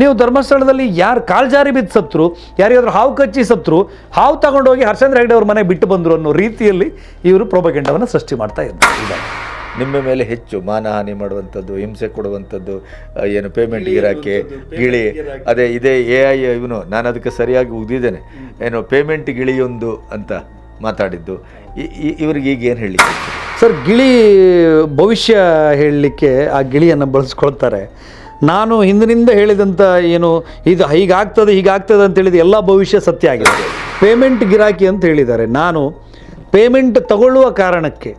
ನೀವು ಧರ್ಮಸ್ಥಳದಲ್ಲಿ ಯಾರು ಕಾಲ್ಜಾರಿ ಬಿದ್ದು ಸತ್ರು ಯಾರಿಗಾದ್ರೂ ಹಾವು ಕಚ್ಚಿ ಸತ್ರು ಹಾವು ತಗೊಂಡೋಗಿ ಹರ್ಷೇಂದ್ರ ಹೆಗ್ಡೆ ಅವ್ರ ಮನೆ ಬಿಟ್ಟು ಬಂದರು ಅನ್ನೋ ರೀತಿಯಲ್ಲಿ ಇವರು ಪ್ರೋಪಗೆಂಡವನ್ನು ಸೃಷ್ಟಿ ಮಾಡ್ತಾ ಇದ್ದಾರೆ. ನಿಮ್ಮ ಮೇಲೆ ಹೆಚ್ಚು ಮಾನಹಾನಿ ಮಾಡುವಂಥದ್ದು ಹಿಂಸೆ ಕೊಡುವಂಥದ್ದು ಏನು ಪೇಮೆಂಟ್ ಗಿರಾಕಿ ಗಿಳಿ ಅದೇ ಇದೇ ಎ ಐ ಇವನು ನಾನು ಅದಕ್ಕೆ ಸರಿಯಾಗಿ ಉಗಿದ್ದೇನೆ ಏನು ಪೇಮೆಂಟ್ ಗಿಳಿಯೊಂದು ಅಂತ ಮಾತಾಡಿದ್ದು. ಇವ್ರಿಗೆ ಈಗ ಏನು ಹೇಳಿ ಸರ್ ಗಿಳಿ ಭವಿಷ್ಯ ಹೇಳಲಿಕ್ಕೆ ಆ ಗಿಳಿಯನ್ನು ಬಳಸ್ಕೊಳ್ತಾರೆ. ನಾನು ಹಿಂದಿನಿಂದ ಹೇಳಿದಂಥ ಏನು ಇದು ಹೀಗಾಗ್ತದೆ ಹೀಗಾಗ್ತದೆ ಅಂತ ಹೇಳಿದ ಎಲ್ಲ ಭವಿಷ್ಯ ಸತ್ಯ ಆಗಿದೆ. ಪೇಮೆಂಟ್ ಗಿರಾಕಿ ಅಂತ ಹೇಳಿದ್ದಾರೆ. ನಾನು ಪೇಮೆಂಟ್ ತಗೊಳ್ಳುವ ಕಾರಣಕ್ಕೆ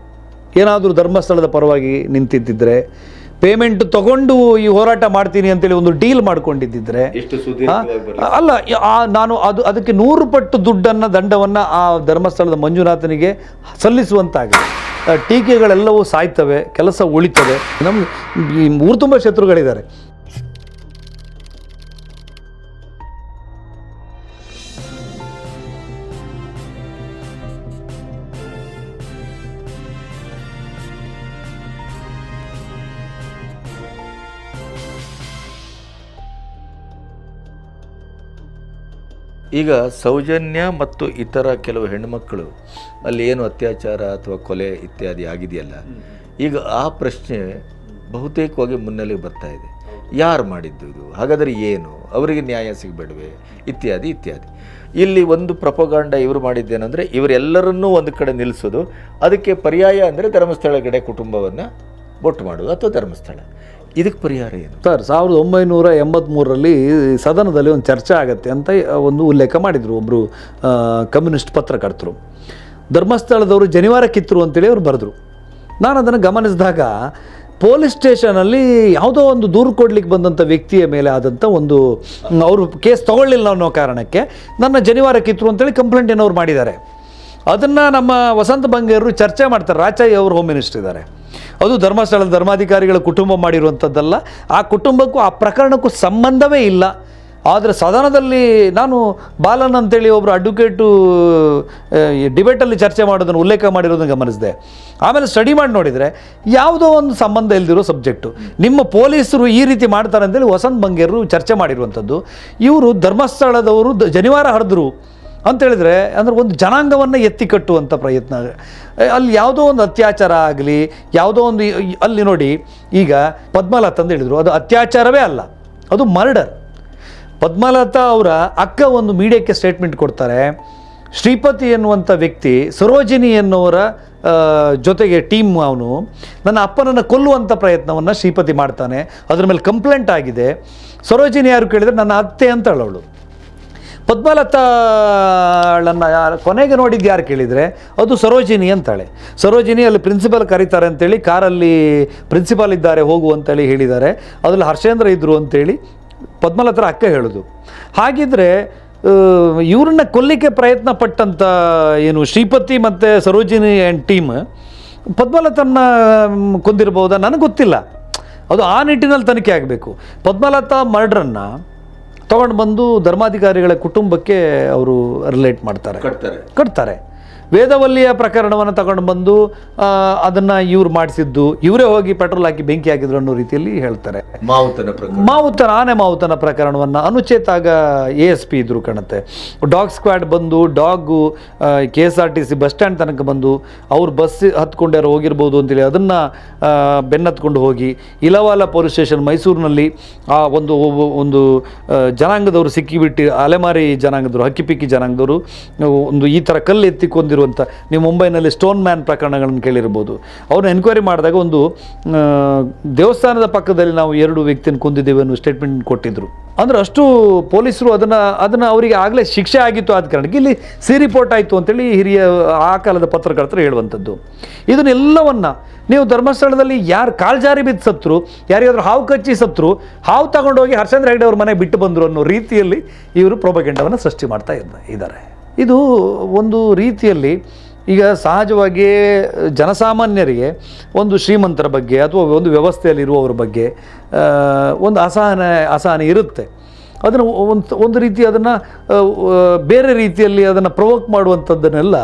ಏನಾದರೂ ಧರ್ಮಸ್ಥಳದ ಪರವಾಗಿ ನಿಂತಿದ್ದಿದ್ರೆ ಪೇಮೆಂಟ್ ತಗೊಂಡು ಈ ಹೋರಾಟ ಮಾಡ್ತೀನಿ ಅಂತೇಳಿ ಒಂದು ಡೀಲ್ ಮಾಡ್ಕೊಂಡಿದ್ದಿದ್ರೆ ಅಲ್ಲ ನಾನು ಅದು ಅದಕ್ಕೆ ನೂರು ಪಟ್ಟು ದುಡ್ಡನ್ನು ದಂಡವನ್ನು ಆ ಧರ್ಮಸ್ಥಳದ ಮಂಜುನಾಥನಿಗೆ ಸಲ್ಲಿಸುವಂತಾಗಿದೆ. ಟೀಕೆಗಳೆಲ್ಲವೂ ಸಾಯ್ತವೆ ಕೆಲಸ ಉಳಿತವೆ ನಮ್ಮ ಈ ಮೂರು ತುಂಬ ಶತ್ರುಗಳಿದ್ದಾರೆ. ಈಗ ಸೌಜನ್ಯ ಮತ್ತು ಇತರ ಕೆಲವು ಹೆಣ್ಣುಮಕ್ಕಳು ಅಲ್ಲಿ ಏನು ಅತ್ಯಾಚಾರ ಅಥವಾ ಕೊಲೆ ಇತ್ಯಾದಿ ಆಗಿದೆಯಲ್ಲ, ಈಗ ಆ ಪ್ರಶ್ನೆ ಬಹುತೇಕವಾಗಿ ಮುನ್ನೆಲೆಗೆ ಬರ್ತಾ ಇದೆ. ಯಾರು ಮಾಡಿದ್ದು ಇದು? ಹಾಗಾದರೆ ಏನು? ಅವರಿಗೆ ನ್ಯಾಯ ಸಿಗಬೇಡವೆ? ಇತ್ಯಾದಿ ಇತ್ಯಾದಿ. ಇಲ್ಲಿ ಒಂದು ಪ್ರಪಗಾಂಡ ಇವರು ಮಾಡಿದ್ದೇನೆಂದರೆ, ಇವರೆಲ್ಲರನ್ನೂ ಒಂದು ಕಡೆ ನಿಲ್ಲಿಸೋದು, ಅದಕ್ಕೆ ಪರ್ಯಾಯ ಅಂದರೆ ಧರ್ಮಸ್ಥಳ ಕಡೆ ಕುಟುಂಬವನ್ನು ಬೊಟ್ಟು ಮಾಡೋದು ಅಥವಾ ಧರ್ಮಸ್ಥಳ. ಇದಕ್ಕೆ ಪರಿಹಾರ ಏನು? ಸರ್, ಸಾವಿರದ ಒಂಬೈನೂರ ಎಂಬತ್ತ್ಮೂರರಲ್ಲಿ ಸದನದಲ್ಲಿ ಒಂದು ಚರ್ಚೆ ಆಗತ್ತೆ ಅಂತ ಒಂದು ಉಲ್ಲೇಖ ಮಾಡಿದರು ಒಬ್ಬರು ಕಮ್ಯುನಿಸ್ಟ್ ಪತ್ರಕರ್ತರು. ಧರ್ಮಸ್ಥಳದವರು ಜನಿವಾರ ಕಿತ್ತರು ಅಂತೇಳಿ ಅವ್ರು ಬರೆದ್ರು. ನಾನು ಅದನ್ನು ಗಮನಿಸಿದಾಗ ಪೊಲೀಸ್ ಸ್ಟೇಷನಲ್ಲಿ ಯಾವುದೋ ಒಂದು ದೂರು ಕೊಡ್ಲಿಕ್ಕೆ ಬಂದಂಥ ವ್ಯಕ್ತಿಯ ಮೇಲೆ ಆದಂಥ ಒಂದು ಅವರು ಕೇಸ್ ತಗೊಳ್ಳಿಲ್ಲ ಅನ್ನೋ ಕಾರಣಕ್ಕೆ ನನ್ನ ಜನಿವಾರ ಕಿತ್ತರು ಅಂತೇಳಿ ಕಂಪ್ಲೇಂಟ್ ಅವ್ರು ಮಾಡಿದ್ದಾರೆ. ಅದನ್ನು ನಮ್ಮ ವಸಂತ ಬಂಗೇರು ಚರ್ಚೆ ಮಾಡ್ತಾರೆ. ರಾಚಯ್ಯ ಅವರು ಹೋಮ್ ಮಿನಿಸ್ಟರ್ ಇದ್ದಾರೆ. ಅದು ಧರ್ಮಸ್ಥಳದ ಧರ್ಮಾಧಿಕಾರಿಗಳ ಕುಟುಂಬ ಮಾಡಿರುವಂಥದ್ದಲ್ಲ. ಆ ಕುಟುಂಬಕ್ಕೂ ಆ ಪ್ರಕರಣಕ್ಕೂ ಸಂಬಂಧವೇ ಇಲ್ಲ. ಆದರೆ ಸದನದಲ್ಲಿ ನಾನು ಬಾಲನ್ ಅಂತೇಳಿ ಒಬ್ಬರು ಅಡ್ವೊಕೇಟು ಡಿಬೇಟಲ್ಲಿ ಚರ್ಚೆ ಮಾಡೋದನ್ನು ಉಲ್ಲೇಖ ಮಾಡಿರೋದನ್ನು ಗಮನಿಸಿದೆ. ಆಮೇಲೆ ಸ್ಟಡಿ ಮಾಡಿ ನೋಡಿದರೆ ಯಾವುದೋ ಒಂದು ಸಂಬಂಧ ಇಲ್ದಿರೋ ಸಬ್ಜೆಕ್ಟು ನಿಮ್ಮ ಪೊಲೀಸರು ಈ ರೀತಿ ಮಾಡ್ತಾರೆ ಅಂತೇಳಿ ವಸಂತ್ ಬಂಗೇರು ಚರ್ಚೆ ಮಾಡಿರುವಂಥದ್ದು. ಇವರು ಧರ್ಮಸ್ಥಳದವರು ಜನಿವಾರ ಹರಿದ್ರು. ಅಂತ ಅಂದರೆ ಒಂದು ಜನಾಂಗವನ್ನು ಎತ್ತಿ ಕಟ್ಟುವಂಥ ಪ್ರಯತ್ನ. ಅಲ್ಲಿ ಯಾವುದೋ ಒಂದು ಅತ್ಯಾಚಾರ ಆಗಲಿ, ಯಾವುದೋ ಒಂದು ಅಲ್ಲಿ ನೋಡಿ, ಈಗ ಪದ್ಮಲತಾ ಅಂತ ಹೇಳಿದರು. ಅದು ಅತ್ಯಾಚಾರವೇ ಅಲ್ಲ, ಅದು ಮರ್ಡರ್. ಪದ್ಮಲತಾ ಅವರ ಅಕ್ಕ ಒಂದು ಮೀಡಿಯಾಕ್ಕೆ ಸ್ಟೇಟ್ಮೆಂಟ್ ಕೊಡ್ತಾರೆ, ಶ್ರೀಪತಿ ಎನ್ನುವಂಥ ವ್ಯಕ್ತಿ, ಸರೋಜಿನಿ ಎನ್ನುವರ ಜೊತೆಗೆ ಟೀಮ್ ಅವನು, ನನ್ನ ಅಪ್ಪನನ್ನು ಕೊಲ್ಲುವಂಥ ಪ್ರಯತ್ನವನ್ನು ಶ್ರೀಪತಿ ಮಾಡ್ತಾನೆ. ಅದ್ರ ಮೇಲೆ ಕಂಪ್ಲೇಂಟ್ ಆಗಿದೆ. ಸರೋಜಿನಿ ಯಾರು ಕೇಳಿದರೆ, ನನ್ನ ಅತ್ತೆ ಅಂತ ಹೇಳೋಳು ಪದ್ಮಲತಾಳನ್ನು ಯಾರು ಕೊನೆಗೆ ನೋಡಿದ್ದು ಯಾರು ಕೇಳಿದರೆ, ಅದು ಸರೋಜಿನಿ ಅಂತಾಳೆ. ಸರೋಜಿನಿ ಅಲ್ಲಿ ಪ್ರಿನ್ಸಿಪಾಲ್ ಕರೀತಾರೆ ಅಂತೇಳಿ, ಕಾರಲ್ಲಿ ಪ್ರಿನ್ಸಿಪಾಲ್ ಇದ್ದಾರೆ, ಹೋಗು ಅಂತೇಳಿ ಹೇಳಿದ್ದಾರೆ. ಅದರಲ್ಲಿ ಹರ್ಷೇಂದ್ರ ಇದ್ದರು ಅಂತೇಳಿ ಪದ್ಮಲತರ ಅಕ್ಕ ಹೇಳೋದು. ಹಾಗಿದ್ರೆ ಇವ್ರನ್ನ ಕೊಲ್ಲಿಕ್ಕೆ ಪ್ರಯತ್ನ ಪಟ್ಟಂಥ ಏನು ಶ್ರೀಪತಿ ಮತ್ತು ಸರೋಜಿನಿ ಆ್ಯಂಡ್ ಟೀಮ್ ಪದ್ಮಲತನ್ನ ಕೊಂದಿರ್ಬೋದಾ? ನನಗೆ ಗೊತ್ತಿಲ್ಲ. ಅದು ಆ ನಿಟ್ಟಿನಲ್ಲಿ ತನಿಖೆ ಆಗಬೇಕು. ಪದ್ಮಲತಾ ಮರ್ಡ್ರನ್ನು ತಗೊಂಡು ಬಂದು ಧರ್ಮಾಧಿಕಾರಿಗಳ ಕುಟುಂಬಕ್ಕೆ ಅವರು ರಿಲೇಟ್ ಮಾಡ್ತಾರೆ. ಕಟ್ತಾರೆ. ಕಟ್ತಾರೆ. ವೇದವಲ್ಲಿಯ ಪ್ರಕರಣವನ್ನು ತಗೊಂಡು ಬಂದು ಅದನ್ನು ಇವ್ರು ಮಾಡಿಸಿದ್ದು ಇವರೇ ಹೋಗಿ ಪೆಟ್ರೋಲ್ ಹಾಕಿ ಬೆಂಕಿ ಹಾಕಿದ್ರು ಅನ್ನೋ ರೀತಿಯಲ್ಲಿ ಹೇಳ್ತಾರೆ. ಮಾವುತನ ಮಾವುತನ ಆನೆ ಮಾವುತನ ಪ್ರಕರಣವನ್ನು ಅನುಚೇತ ಆಗ ಎ ಎಸ್ ಪಿ ಇದ್ರು ಕಾಣುತ್ತೆ. ಡಾಗ್ ಸ್ಕ್ವಾಡ್ ಬಂದು dog K S R T C bus stand ತನಕ ಬಂದು ಅವ್ರು ಬಸ್ ಹತ್ಕೊಂಡ್ಯಾರು ಹೋಗಿರ್ಬೋದು ಅಂತೇಳಿ ಅದನ್ನು ಬೆನ್ನತ್ಕೊಂಡು ಹೋಗಿ ಇಲವಾಲ ಪೊಲೀಸ್ ಸ್ಟೇಷನ್ ಮೈಸೂರಿನಲ್ಲಿ ಆ ಒಂದು ಒಂದು ಜನಾಂಗದವರು ಸಿಕ್ಕಿಬಿಟ್ಟು ಅಲೆಮಾರಿ ಜನಾಂಗದವರು ಹಕ್ಕಿಪಿಕ್ಕಿ ಜನಾಂಗದವರು ಒಂದು ಈ ಥರ ಕಲ್ಲು ಎತ್ತಿ ಕೊಂದಿರುವಂಥ ನೀವು ಮುಂಬೈನಲ್ಲಿ ಸ್ಟೋನ್ ಮ್ಯಾನ್ ಪ್ರಕರಣಗಳನ್ನು ಕೇಳಿರ್ಬೋದು. ಅವ್ರನ್ನ ಎನ್ಕ್ವೈರಿ ಮಾಡಿದಾಗ ಒಂದು ದೇವಸ್ಥಾನದ ಪಕ್ಕದಲ್ಲಿ ನಾವು ಎರಡು ವ್ಯಕ್ತಿನ ಕುಂದಿದ್ದೇವೆ ಅನ್ನೋ ಸ್ಟೇಟ್ಮೆಂಟ್ ಕೊಟ್ಟಿದ್ದರು ಅಂದ್ರೆ ಅಷ್ಟು ಪೊಲೀಸರು ಅದನ್ನು ಅದನ್ನು ಅವರಿಗೆ ಆಗಲೇ ಶಿಕ್ಷೆ ಆಗಿತ್ತು ಆದ ಕಾರಣಕ್ಕೆ ಇಲ್ಲಿ ಸಿ ರಿಪೋರ್ಟ್ ಆಯಿತು ಅಂತೇಳಿ ಹಿರಿಯ, ಆ ಕಾಲದ ಪತ್ರಕರ್ತರು ಹೇಳುವಂಥದ್ದು. ಇದನ್ನೆಲ್ಲವನ್ನು ನೀವು ಧರ್ಮಸ್ಥಳದಲ್ಲಿ ಯಾರು ಕಾಲ್ಜಾರಿ ಬಿದ್ದು ಸತ್ರು, ಯಾರಿಗಾದ್ರೂ ಹಾವು ಕಚ್ಚಿ ಸತ್ರು, ಹಾವು ತಗೊಂಡೋಗಿ ಹರ್ಷೇಂದ್ರ ಹೆಗ್ಡೆ ಅವ್ರ ಮನೆ ಬಿಟ್ಟು ಬಂದರು ಅನ್ನೋ ರೀತಿಯಲ್ಲಿ ಇವರು ಪ್ರೋಪಗೆಂಡವನ್ನು ಸೃಷ್ಟಿ ಮಾಡ್ತಾ ಇದ್ದ ಇದ್ದಾರೆ. ಇದು ಒಂದು ರೀತಿಯಲ್ಲಿ ಈಗ ಸಹಜವಾಗಿಯೇ ಜನಸಾಮಾನ್ಯರಿಗೆ ಒಂದು ಶ್ರೀಮಂತರ ಬಗ್ಗೆ ಅಥವಾ ಒಂದು ವ್ಯವಸ್ಥೆಯಲ್ಲಿರುವವರ ಬಗ್ಗೆ ಒಂದು ಅಸಹನೆ ಅಸಹನೆ ಇರುತ್ತೆ. ಅದನ್ನು ಒಂದು ಒಂದು ರೀತಿ ಅದನ್ನು ಬೇರೆ ರೀತಿಯಲ್ಲಿ ಅದನ್ನು ಪ್ರವೋಕ್ ಮಾಡುವಂಥದ್ದನ್ನೆಲ್ಲ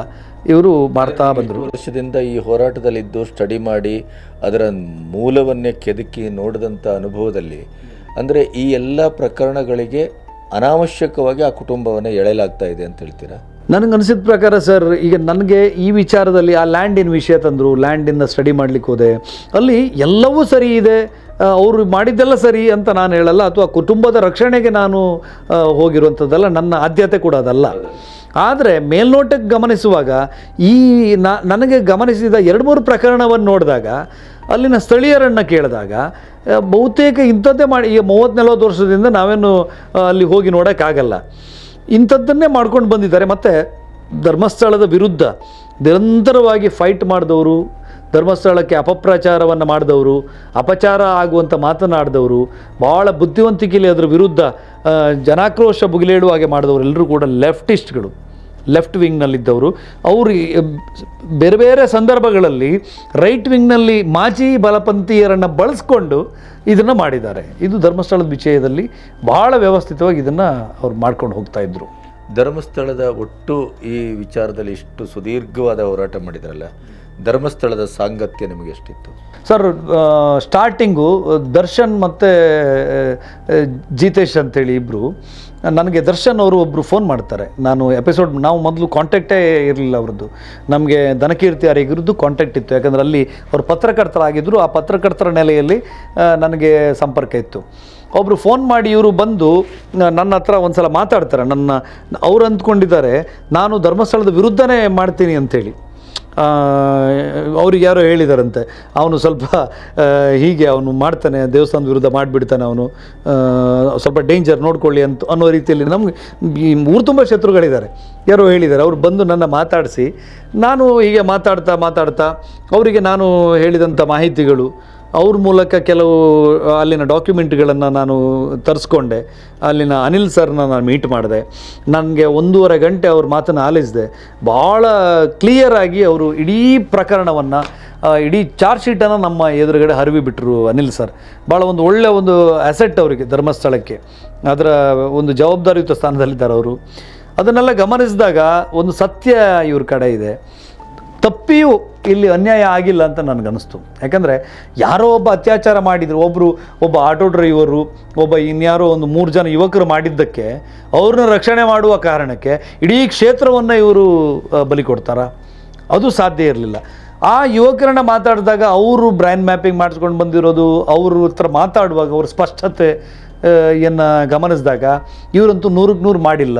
ಇವರು ಮಾಡ್ತಾ ಬಂದರು. ವರ್ಷದಿಂದ ಈ ಹೋರಾಟದಲ್ಲಿದ್ದು ಸ್ಟಡಿ ಮಾಡಿ ಅದರ ಮೂಲವನ್ನೇ ಕೆದಕಿ ನೋಡಿದಂಥ ಅನುಭವದಲ್ಲಿ ಅಂದರೆ ಈ ಎಲ್ಲ ಪ್ರಕರಣಗಳಿಗೆ ಅನಾವಶ್ಯಕವಾಗಿ ಆ ಕುಟುಂಬವನ್ನು ಎಳೆಯಲಾಗ್ತಾ ಇದೆ ಅಂತ ಹೇಳ್ತೀರಾ? ನನಗೆ ಅನಿಸಿದ ಪ್ರಕಾರ ಸರ್, ಈಗ ನನಗೆ ಈ ವಿಚಾರದಲ್ಲಿ ಆ ಲ್ಯಾಂಡಿನ ವಿಷಯ ತಂದರು ಲ್ಯಾಂಡಿಂದ ಸ್ಟಡಿ ಮಾಡ್ಲಿಕ್ಕೆ ಹೋದೆ. ಅಲ್ಲಿ ಎಲ್ಲವೂ ಸರಿ ಇದೆ. ಅವರು ಮಾಡಿದ್ದೆಲ್ಲ ಸರಿ ಅಂತ ನಾನು ಹೇಳಲ್ಲ. ಅಥವಾ ಕುಟುಂಬದ ರಕ್ಷಣೆಗೆ ನಾನು ಹೋಗಿರುವಂಥದ್ದಲ್ಲ ನನ್ನ ಆದ್ಯತೆ ಕೂಡ ಅದಲ್ಲ. ಆದರೆ ಮೇಲ್ನೋಟಕ್ಕೆ ಗಮನಿಸುವಾಗ ಈ ನನಗೆ ಗಮನಿಸಿದ ಎರಡು ಮೂರು ಪ್ರಕರಣವನ್ನು ನೋಡಿದಾಗ, ಅಲ್ಲಿನ ಸ್ಥಳೀಯರನ್ನು ಕೇಳಿದಾಗ ಬಹುತೇಕ ಇಂಥದ್ದೇ ಮಾಡಿ ಈಗ ಮೂವತ್ತು ನಲವತ್ತು ವರ್ಷದಿಂದ ನಾವೇನು ಅಲ್ಲಿ ಹೋಗಿ ನೋಡೋಕ್ಕಾಗಲ್ಲ. ಇಂಥದ್ದನ್ನೇ ಮಾಡ್ಕೊಂಡು ಬಂದಿದ್ದಾರೆ. ಮತ್ತು ಧರ್ಮಸ್ಥಳದ ವಿರುದ್ಧ ನಿರಂತರವಾಗಿ ಫೈಟ್ ಮಾಡಿದವರು ಧರ್ಮಸ್ಥಳಕ್ಕೆ ಅಪಪ್ರಚಾರವನ್ನು ಮಾಡಿದವರು, ಅಪಚಾರ ಆಗುವಂಥ ಮಾತನಾಡಿದವರು ಭಾಳ ಬುದ್ಧಿವಂತಿಕೆಯಲ್ಲಿ ಅದರ ವಿರುದ್ಧ ಜನಾಕ್ರೋಶ ಬುಗಿಲೇಳುವ ಹಾಗೆ ಮಾಡಿದವರು ಎಲ್ಲರೂ ಕೂಡ ಲೆಫ್ಟಿಸ್ಟ್ಗಳು, ಲೆಫ್ಟ್ ವಿಂಗ್ನಲ್ಲಿದ್ದವರು. ಅವರು, ಬೇರೆ ಬೇರೆ ಸಂದರ್ಭಗಳಲ್ಲಿ ರೈಟ್ ವಿಂಗ್ನಲ್ಲಿ ಮಾಜಿ ಬಲಪಂಥೀಯರನ್ನು ಬಳಸ್ಕೊಂಡು ಇದನ್ನು ಮಾಡಿದ್ದಾರೆ. ಇದು ಧರ್ಮಸ್ಥಳದ ವಿಷಯದಲ್ಲಿ ಭಾಳ ವ್ಯವಸ್ಥಿತವಾಗಿ ಇದನ್ನು ಅವ್ರು ಮಾಡ್ಕೊಂಡು ಹೋಗ್ತಾ ಇದ್ರು. ಧರ್ಮಸ್ಥಳದ ಒಟ್ಟು ಈ ವಿಚಾರದಲ್ಲಿ ಇಷ್ಟು ಸುದೀರ್ಘವಾದ ಹೋರಾಟ ಮಾಡಿದ್ರಲ್ಲ ಧರ್ಮಸ್ಥಳದ ಸಾಂಗತ್ಯ ನಿಮಗೆ ಎಷ್ಟಿತ್ತು? ಸರ್ ಸ್ಟಾರ್ಟಿಂಗು ದರ್ಶನ್ ಮತ್ತು ಜೀತೇಶ್ ಅಂತೇಳಿ ಇಬ್ಬರು ನನಗೆ ದರ್ಶನ್ ಅವರು ಒಬ್ಬರು ಫೋನ್ ಮಾಡ್ತಾರೆ. ನಾನು ಎಪಿಸೋಡ್ ನಾವು ಮೊದಲು ಕಾಂಟ್ಯಾಕ್ಟೇ ಇರಲಿಲ್ಲ ಅವ್ರದ್ದು. ನಮಗೆ ದನಕೀರ್ತಿ ಯಾರಿಗಿರೋದು ಕಾಂಟ್ಯಾಕ್ಟ್ ಇತ್ತು. ಯಾಕಂದರೆ ಅಲ್ಲಿ ಅವರು ಪತ್ರಕರ್ತರಾಗಿದ್ದರು ಆ ಪತ್ರಕರ್ತರ ನೆಲೆಯಲ್ಲಿ ನನಗೆ ಸಂಪರ್ಕ ಇತ್ತು. ಒಬ್ಬರು ಫೋನ್ ಮಾಡಿ ಇವರು ಬಂದು ನನ್ನ ಹತ್ರ ಒಂದು ಸಲ ಮಾತಾಡ್ತಾರೆ. ನನ್ನ ಅವ್ರು ಅಂದ್ಕೊಂಡಿದ್ದಾರೆ ನಾನು ಧರ್ಮಸ್ಥಳದ ವಿರುದ್ಧನೇ ಮಾಡ್ತೀನಿ ಅಂತೇಳಿ. ಆ, ಅವ್ರಿಗೆ ಯಾರೋ ಹೇಳಿದಾರಂತೆ, ಅವನು ಸ್ವಲ್ಪ ಹೀಗೆ ಅವನು ಮಾಡ್ತಾನೆ, ದೇವಸ್ಥಾನದ ವಿರುದ್ಧ ಮಾಡಿಬಿಡ್ತಾನೆ ಅವನು. ಸ್ವಲ್ಪ ಡೇಂಜರ್ ನೋಡ್ಕೊಳ್ಳಿ ಅಂತ ಅನ್ನೋ ರೀತಿಯಲ್ಲಿ ನಮ್ಗೆ, ಈ ಮೂರು ತುಂಬ ಶತ್ರುಗಳಿದ್ದಾರೆ. ಯಾರೋ ಹೇಳಿದ್ದಾರೆ ಅವ್ರು ಬಂದು ನನ್ನ ಮಾತಾಡಿಸಿ, ನಾನು ಹೀಗೆ ಮಾತಾಡ್ತಾ ಮಾತಾಡ್ತಾ, ಅವರಿಗೆ ನಾನು ಹೇಳಿದಂಥ ಮಾಹಿತಿಗಳು ಅವ್ರ ಮೂಲಕ ಕೆಲವು ಅಲ್ಲಿನ ಡಾಕ್ಯುಮೆಂಟ್ಗಳನ್ನು ನಾನು ತರಿಸ್ಕೊಂಡೆ. ಅಲ್ಲಿನ ಅನಿಲ್ ಸರ್ನ ನಾನು ಮೀಟ್ ಮಾಡಿದೆ. ನನಗೆ ಒಂದೂವರೆ ಗಂಟೆ ಅವ್ರ ಮಾತನ್ನು ಆಲಿಸಿದೆ. ಭಾಳ ಕ್ಲಿಯರಾಗಿ ಅವರು ಇಡೀ ಪ್ರಕರಣವನ್ನು ಇಡೀ ಚಾರ್ಜ್ ಶೀಟನ್ನು ನಮ್ಮ ಎದುರುಗಡೆ ಹರಿವಿ ಬಿಟ್ಟರು ಅನಿಲ್ ಸರ್. ಭಾಳ ಒಂದು ಒಳ್ಳೆಯ ಒಂದು ಅಸೆಟ್ ಅವರಿಗೆ ಧರ್ಮಸ್ಥಳಕ್ಕೆ. ಅದರ ಒಂದು ಜವಾಬ್ದಾರಿಯುತ ಸ್ಥಾನದಲ್ಲಿದ್ದಾರೆ ಅವರು. ಅದನ್ನೆಲ್ಲ ಗಮನಿಸಿದಾಗ ಒಂದು ಸತ್ಯ ಇವ್ರ ಕಡೆ ಇದೆ. ತಪ್ಪಿಯೂ ಇಲ್ಲಿ ಅನ್ಯಾಯ ಆಗಿಲ್ಲ ಅಂತ ನನಗನ್ನಿಸ್ತು. ಯಾಕಂದರೆ ಯಾರೋ ಒಬ್ಬ ಅತ್ಯಾಚಾರ ಮಾಡಿದರು ಒಬ್ಬರು ಒಬ್ಬ ಆಟೋ ಡ್ರೈವರು, ಒಬ್ಬ ಇನ್ಯಾರೋ ಒಂದು ಮೂರು ಜನ ಯುವಕರು ಮಾಡಿದ್ದಕ್ಕೆ ಅವ್ರನ್ನ ರಕ್ಷಣೆ ಮಾಡುವ ಕಾರಣಕ್ಕೆ ಇಡೀ ಕ್ಷೇತ್ರವನ್ನು ಇವರು ಬಲಿ ಕೊಡ್ತಾರ? ಅದು ಸಾಧ್ಯ ಇರಲಿಲ್ಲ. ಆ ಯುವಕರನ್ನ ಮಾತಾಡಿದಾಗ ಅವರು ಬ್ರ್ಯಾಂಡ್ ಮ್ಯಾಪಿಂಗ್ ಮಾಡಿಸ್ಕೊಂಡು ಬಂದಿರೋದು, ಅವ್ರ ಹತ್ರ ಮಾತಾಡುವಾಗ ಅವ್ರ ಸ್ಪಷ್ಟತೆ ಯನ್ನು ಯನ್ನ ಗಮನಿಸಿದಾಗ ಇವರಂತೂ ನೂರಕ್ಕೆ ನೂರು ಮಾಡಿಲ್ಲ.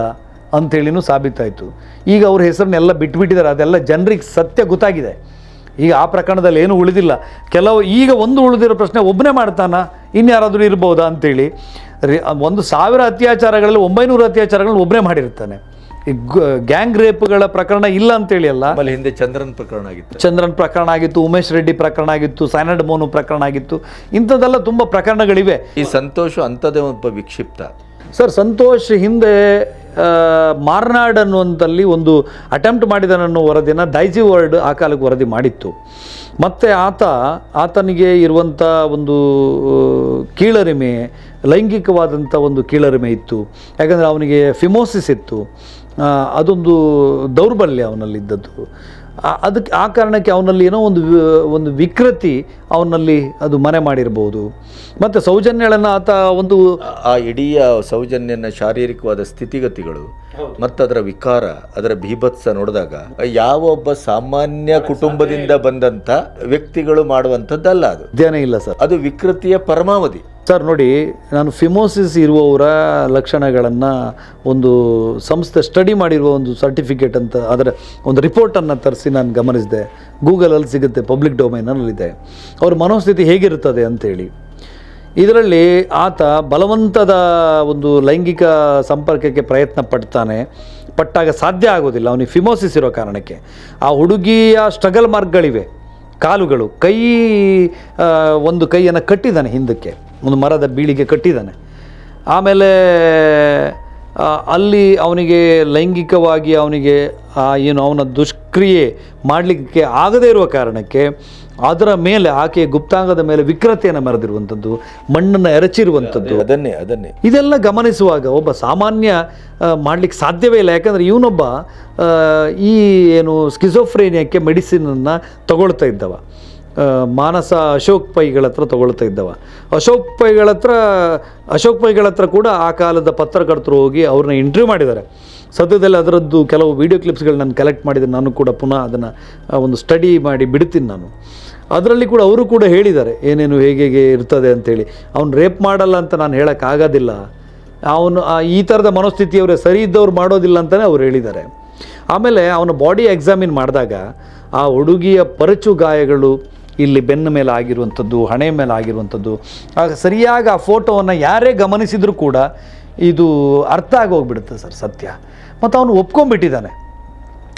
ಅಂಥೇಳಿನೂ ಸಾಬೀತಾಯಿತು. ಈಗ ಅವ್ರ ಹೆಸರನ್ನೆಲ್ಲ ಬಿಟ್ಬಿಟ್ಟಿದ್ದಾರೆ. ಅದೆಲ್ಲ ಜನರಿಗೆ ಸತ್ಯ ಗೊತ್ತಾಗಿದೆ. ಈಗ ಆ ಪ್ರಕರಣದಲ್ಲಿ ಏನೂ ಉಳಿದಿಲ್ಲ. ಕೆಲವು ಈಗ ಒಂದು ಉಳಿದಿರೋ ಪ್ರಶ್ನೆ ಒಬ್ಬನೇ ಮಾಡ್ತಾನ? ಇನ್ಯಾರಾದರೂ ಇರ್ಬೋದಾ ಅಂತೇಳಿ. ರಿ ಒಂದು ಸಾವಿರ ಅತ್ಯಾಚಾರಗಳಲ್ಲಿ ಒಂಬೈನೂರು ಅತ್ಯಾಚಾರಗಳನ್ನ ಒಬ್ಬನೇ ಮಾಡಿರ್ತಾನೆ. ಈ ಗ್ಯಾಂಗ್ ರೇಪ್ಗಳ ಪ್ರಕರಣ ಇಲ್ಲ ಅಂತೇಳಿ ಅಲ್ಲ. ಹಿಂದೆ ಚಂದ್ರನ್ ಪ್ರಕರಣ ಆಗಿತ್ತು. ಚಂದ್ರನ್ ಪ್ರಕರಣ ಆಗಿತ್ತು ಉಮೇಶ್ ರೆಡ್ಡಿ ಪ್ರಕರಣ ಆಗಿತ್ತು ಸೈನಡ್ ಮೋನು ಪ್ರಕರಣ ಆಗಿತ್ತು. ಇಂಥದ್ದೆಲ್ಲ ತುಂಬ ಪ್ರಕರಣಗಳಿವೆ. ಈ ಸಂತೋಷ ಅಂಥದ್ದೇ ಒಬ್ಬ ವಿಕ್ಷಿಪ್ತ. ಸರ್ ಸಂತೋಷ್ ಹಿಂದೆ ಮಾರ್ನಾಡ್ ಅನ್ನುವಂಥಲ್ಲಿ ಒಂದು ಅಟೆಂಪ್ಟ್ ಮಾಡಿದನನ್ನು ವರದಿಯನ್ನು ಡೈಜಿ ವರ್ಲ್ಡ್ ಆ ಕಾಲಕ್ಕೆ ವರದಿ ಮಾಡಿತ್ತು. ಮತ್ತು ಆತ, ಆತನಿಗೆ ಇರುವಂಥ ಒಂದು ಕೀಳರಿಮೆ ಲೈಂಗಿಕವಾದಂಥ ಒಂದು ಕೀಳರಿಮೆ ಇತ್ತು. ಯಾಕಂದರೆ ಅವನಿಗೆ ಫಿಮೋಸಿಸ್ ಇತ್ತು. ಅದೊಂದು ದೌರ್ಬಲ್ಯ ಅವನಲ್ಲಿದ್ದದ್ದು. ಅದಕ್ಕೆ ಆ ಕಾರಣಕ್ಕೆ ಅವನಲ್ಲಿ ಏನೋ ಒಂದು ಒಂದು ವಿಕೃತಿ ಅವನಲ್ಲಿ ಅದು ಮನೆ ಮಾಡಿರ್ಬೋದು. ಮತ್ತು ಸೌಜನ್ಯಗಳನ್ನು ಆತ ಒಂದು ಆ- ಇಡೀ ಆ ಸೌಜನ್ಯನ ಶಾರೀರಿಕವಾದ ಸ್ಥಿತಿಗತಿಗಳು ಮತ್ತು ಅದರ ವಿಕಾರ ಅದರ ಭೀಭತ್ಸ ನೋಡಿದಾಗ ಯಾವ ಒಬ್ಬ ಸಾಮಾನ್ಯ ಕುಟುಂಬದಿಂದ ಬಂದಂಥ ವ್ಯಕ್ತಿಗಳು ಮಾಡುವಂಥದ್ದಲ್ಲ ಅದು. ಧ್ಯಾನ ಇಲ್ಲ ಸರ್. ಅದು ವಿಕೃತಿಯ ಪರಮಾವಧಿ. ಸರ್, ನೋಡಿ, ನಾನು ಫಿಮೋಸಿಸ್ ಇರುವವರ ಲಕ್ಷಣಗಳನ್ನು ಒಂದು ಸಂಸ್ಥೆ ಸ್ಟಡಿ ಮಾಡಿರುವ ಒಂದು ಸರ್ಟಿಫಿಕೇಟ್ ಅಂತ, ಅದರ ಒಂದು ರಿಪೋರ್ಟನ್ನು ತರಿಸಿ ನಾನು ಗಮನಿಸಿದೆ. ಗೂಗಲಲ್ಲಿ ಸಿಗುತ್ತೆ, ಪಬ್ಲಿಕ್ ಡೊಮೈನಲ್ಲಿದೆ. ಅವ್ರ ಮನೋಸ್ಥಿತಿ ಹೇಗಿರುತ್ತದೆ ಅಂತೇಳಿ. ಇದರಲ್ಲಿ ಆತ ಬಲವಂತದ ಒಂದು ಲೈಂಗಿಕ ಸಂಪರ್ಕಕ್ಕೆ ಪ್ರಯತ್ನ ಪಡ್ತಾನೆ. ಪಟ್ಟಾಗ ಸಾಧ್ಯ ಆಗೋದಿಲ್ಲ, ಅವನಿಗೆ ಫಿಮೋಸಿಸ್ ಇರೋ ಕಾರಣಕ್ಕೆ. ಆ ಹುಡುಗಿಯ ಸ್ಟ್ರಗಲ್ ಮಾರ್ಕ್ಗಳಿವೆ. ಕಾಲುಗಳು, ಕೈ ಒಂದು ಕೈಯನ್ನು ಕಟ್ಟಿದ್ದಾನೆ ಹಿಂದಕ್ಕೆ, ಒಂದು ಮರದ ಬೀಳಿಗೆ ಕಟ್ಟಿದ್ದಾನೆ ಆಮೇಲೆ ಅಲ್ಲಿ ಅವನಿಗೆ ಲೈಂಗಿಕವಾಗಿ ಅವನಿಗೆ ಏನು, ಅವನ ದುಷ್ಕ್ರಿಯೆ ಮಾಡಲಿಕ್ಕೆ ಆಗದೇ ಇರುವ ಕಾರಣಕ್ಕೆ ಅದರ ಮೇಲೆ ಆಕೆಯ ಗುಪ್ತಾಂಗದ ಮೇಲೆ ವಿಕೃತಿಯನ್ನು ಮರೆದಿರುವಂಥದ್ದು ಮಣ್ಣನ್ನು ಎರಚಿರುವಂಥದ್ದು. ಅದನ್ನೇ ಅದನ್ನೇ. ಇದೆಲ್ಲ ಗಮನಿಸುವಾಗ ಒಬ್ಬ ಸಾಮಾನ್ಯ ಮಾಡಲಿಕ್ಕೆ ಸಾಧ್ಯವೇ ಇಲ್ಲ. ಯಾಕಂದರೆ ಇವನೊಬ್ಬ ಈ ಏನು ಸ್ಕಿಸೋಫ್ರೇನಿಯಕ್ಕೆ ಮೆಡಿಸಿನನ್ನು ತಗೊಳ್ತಾ ಇದ್ದವ. ಮಾನಸ ಅಶೋಕ್ ಪೈಗಳ ಹತ್ರ ತಗೊಳ್ತಾ ಇದ್ದವ. ಅಶೋಕ್ ಪೈಗಳ ಹತ್ರ ಅಶೋಕ್ ಪೈಗಳ ಹತ್ರ ಕೂಡ ಆ ಕಾಲದ ಪತ್ರಕರ್ತರು ಹೋಗಿ ಅವ್ರನ್ನ ಇಂಟರ್ವ್ಯೂ ಮಾಡಿದ್ದಾರೆ. ಸದ್ಯದಲ್ಲಿ ಅದರದ್ದು ಕೆಲವು ವೀಡಿಯೋ ಕ್ಲಿಪ್ಸ್ಗಳು ನಾನು ಕಲೆಕ್ಟ್ ಮಾಡಿದೆ ನಾನು ಕೂಡ ಪುನಃ ಅದನ್ನು ಒಂದು ಸ್ಟಡಿ ಮಾಡಿ ಬಿಡ್ತೀನಿ ನಾನು. ಅದರಲ್ಲಿ ಕೂಡ ಅವರು ಕೂಡ ಹೇಳಿದ್ದಾರೆ, ಏನೇನು ಹೇಗೆ ಹೇಗೆ ಇರ್ತದೆ ಅಂತೇಳಿ. ಅವ್ನು ರೇಪ್ ಮಾಡಲ್ಲ ಅಂತ ನಾನು ಹೇಳೋಕ್ಕಾಗೋದಿಲ್ಲ ಅವನು ಈ ಥರದ ಮನೋಸ್ಥಿತಿಯವರೇ ಸರಿ ಇದ್ದವ್ರು ಮಾಡೋದಿಲ್ಲ ಅಂತಲೇ ಅವ್ರು ಹೇಳಿದ್ದಾರೆ. ಆಮೇಲೆ ಅವನ ಬಾಡಿ ಎಕ್ಸಾಮಿನ್ ಮಾಡಿದಾಗ ಆ ಹುಡುಗಿಯ ಪರಚು ಗಾಯಗಳು ಇಲ್ಲಿ ಬೆನ್ನ ಮೇಲೆ ಆಗಿರುವಂಥದ್ದು, ಹಣೆ ಮೇಲೆ ಆಗಿರುವಂಥದ್ದು ಆಗ ಸರಿಯಾಗಿ ಆ ಫೋಟೋವನ್ನು ಯಾರೇ ಗಮನಿಸಿದರೂ ಕೂಡ ಇದು ಅರ್ಥ ಆಗಿ ಹೋಗ್ಬಿಡುತ್ತೆ ಸರ್ ಸತ್ಯ. ಮತ್ತು ಅವನು ಒಪ್ಕೊಂಡ್ಬಿಟ್ಟಿದ್ದಾನೆ.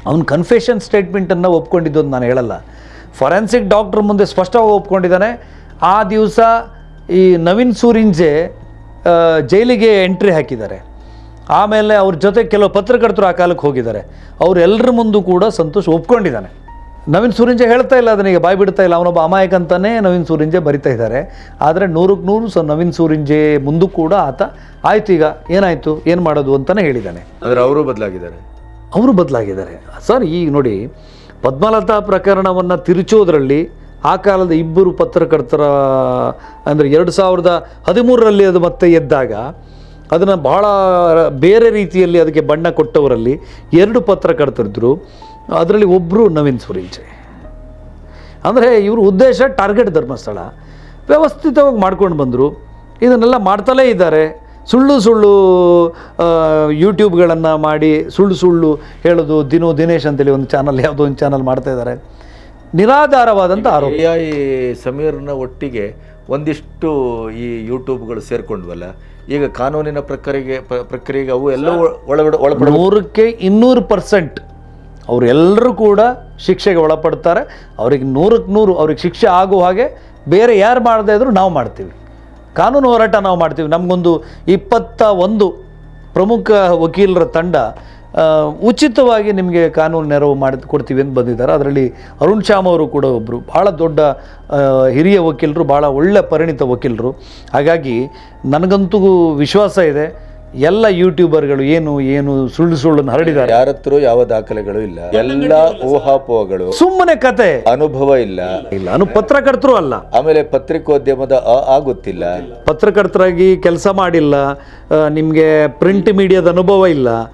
ಅವನು ಕನ್ಫೆಷನ್ ಸ್ಟೇಟ್ಮೆಂಟನ್ನು ಒಪ್ಕೊಂಡಿದ್ದು ಅಂತ ನಾನು ಹೇಳಲ್ಲ. ಫೊರೆನ್ಸಿಕ್ ಡಾಕ್ಟ್ರ್ ಮುಂದೆ ಸ್ಪಷ್ಟವಾಗಿ ಒಪ್ಕೊಂಡಿದ್ದಾನೆ. ಆ ದಿವಸ ಈ ನವೀನ್ ಸೂರಿಂಜೆ ಜೈಲಿಗೆ ಎಂಟ್ರಿ ಹಾಕಿದ್ದಾರೆ. ಆಮೇಲೆ ಅವ್ರ ಜೊತೆ ಕೆಲವು ಪತ್ರಕರ್ತರು ಆ ಕಾಲಕ್ಕೆ ಹೋಗಿದ್ದಾರೆ. ಅವರೆಲ್ಲರ ಮುಂದೂ ಕೂಡ ಸಂತೋಷ್ ಒಪ್ಕೊಂಡಿದ್ದಾನೆ. ನವೀನ್ ಸೂರಿಂಜೆ ಹೇಳ್ತಾ ಇಲ್ಲ ಅದನಿಗೆ ಬಾಯ್ ಬಿಡ್ತಾ ಇಲ್ಲ. ಅವನೊಬ್ಬ ಅಮಾಯಕ ಅಂತಾನೆ ನವೀನ್ ಸೂರಿಂಜೆ ಬರಿತಾ ಇದ್ದಾರೆ. ಆದರೆ ನೂರಕ್ಕೆ ನೂರು ಸೊ ನವೀನ್ ಸೂರಿಂಜೆ ಮುಂದೂ ಕೂಡ ಆತ ಆಯ್ತು ಈಗ ಏನಾಯಿತು ಏನು ಮಾಡೋದು ಅಂತಲೇ ಹೇಳಿದ್ದಾನೆ. ಆದರೆ ಅವರು ಬದಲಾಗಿದ್ದಾರೆ. ಅವರು ಬದಲಾಗಿದ್ದಾರೆ. ಸರ್ ಈಗ ನೋಡಿ ಪದ್ಮಲತಾ ಪ್ರಕರಣವನ್ನು ತಿರುಚೋದ್ರಲ್ಲಿ ಆ ಕಾಲದ ಇಬ್ಬರು ಪತ್ರಕರ್ತರ, ಅಂದರೆ ಎರಡು ಸಾವಿರದ ಹದಿಮೂರರಲ್ಲಿ ಅದು ಮತ್ತೆ ಎದ್ದಾಗ ಅದನ್ನು ಭಾಳ ಬೇರೆ ರೀತಿಯಲ್ಲಿ ಅದಕ್ಕೆ ಬಣ್ಣ ಕೊಟ್ಟವರಲ್ಲಿ ಎರಡು ಪತ್ರಕರ್ತರಿದ್ದರು ಅದರಲ್ಲಿ ಒಬ್ಬರು ನವೀನ್ ಸುರೇಂಜೆ ಅಂದರೆ ಇವರು ಉದ್ದೇಶ ಟಾರ್ಗೆಟ್ ಧರ್ಮಸ್ಥಳ. ವ್ಯವಸ್ಥಿತವಾಗಿ ಮಾಡ್ಕೊಂಡು ಬಂದರು. ಇದನ್ನೆಲ್ಲ ಮಾಡ್ತಲೇ ಇದ್ದಾರೆ. ಸುಳ್ಳು ಸುಳ್ಳು ಯೂಟ್ಯೂಬ್ಗಳನ್ನು ಮಾಡಿ ಸುಳ್ಳು ಸುಳ್ಳು ಹೇಳೋದು ದಿನು ದಿನೇಶ್ ಅಂತೇಳಿ ಒಂದು ಚಾನಲ್ ಯಾವುದೋ ಒಂದು ಚಾನಲ್ ಮಾಡ್ತಾ ಇದ್ದಾರೆ. ನಿರಾಧಾರವಾದಂಥ ಆರೋಪ. ಎ ಐ ಸಮೀರ್ನ ಒಟ್ಟಿಗೆ ಒಂದಿಷ್ಟು ಈ ಯೂಟ್ಯೂಬ್ಗಳು ಸೇರ್ಕೊಂಡ್ವಲ್ಲ ಈಗ ಕಾನೂನಿನ ಪ್ರಕ್ರಿಯೆಗೆ ಪ್ರ- ಪ್ರಕ್ರಿಯೆಗೆ ಅವು ಎಲ್ಲ ಒಳ- ಒಳಗಡೆ ಒಳಪಡ ನೂರಕ್ಕೆ ಇನ್ನೂರು ಪರ್ಸೆಂಟ್ ಅವರೆಲ್ಲರೂ ಕೂಡ ಶಿಕ್ಷೆಗೆ ಒಳಪಡ್ತಾರೆ. ಅವ್ರಿಗೆ ನೂರಕ್ಕೆ ನೂರು ಅವ್ರಿಗೆ ಶಿಕ್ಷೆ ಆಗುವ ಹಾಗೆ ಬೇರೆ ಯಾರು ಮಾಡದೇ ಇದ್ರು ನಾವು ಮಾಡ್ತೀವಿ. ಕಾನೂನು ಹೋರಾಟ ನಾವು ಮಾಡ್ತೀವಿ. ನಮಗೊಂದು ಇಪ್ಪತ್ತ ಒಂದು ಪ್ರಮುಖ ವಕೀಲರ ತಂಡ ಉಚಿತವಾಗಿ ನಿಮಗೆ ಕಾನೂನು ನೆರವು ಮಾಡಿ ಕೊಡ್ತೀವಿ ಅಂತ ಬಂದಿದ್ದಾರೆ. ಅದರಲ್ಲಿ ಅರುಣ್ ಶ್ಯಾಮ್ ಅವರು ಕೂಡ ಒಬ್ಬರು ಭಾಳ ದೊಡ್ಡ ಹಿರಿಯ ವಕೀಲರು ಭಾಳ ಒಳ್ಳೆ ಪರಿಣಿತ ವಕೀಲರು. ಹಾಗಾಗಿ ನನಗಂತೂ ವಿಶ್ವಾಸ ಇದೆ. ಎಲ್ಲ ಯೂಟ್ಯೂಬರ್ಗಳು ಏನು ಏನು ಸುಳ್ಳು ಸುಳ್ಳು ಹರಡಿದ್ದಾರೆ. ಯಾರತ್ರ ಯಾವ ದಾಖಲೆಗಳು ಇಲ್ಲ. ಎಲ್ಲ ಊಹಾಪೋಹಗಳು. ಸುಮ್ಮನೆ ಕತೆ. ಅನುಭವ ಇಲ್ಲ. ಇಲ್ಲ ಅನು ಪತ್ರಕರ್ತರು ಅಲ್ಲ. ಆಮೇಲೆ ಪತ್ರಿಕೋದ್ಯಮದ ಅ ಆ ಪತ್ರಕರ್ತರಾಗಿ ಕೆಲಸ ಮಾಡಿಲ್ಲ. ನಿಮಗೆ ಪ್ರಿಂಟ್ ಮೀಡಿಯಾದ ಅನುಭವ ಇಲ್ಲ.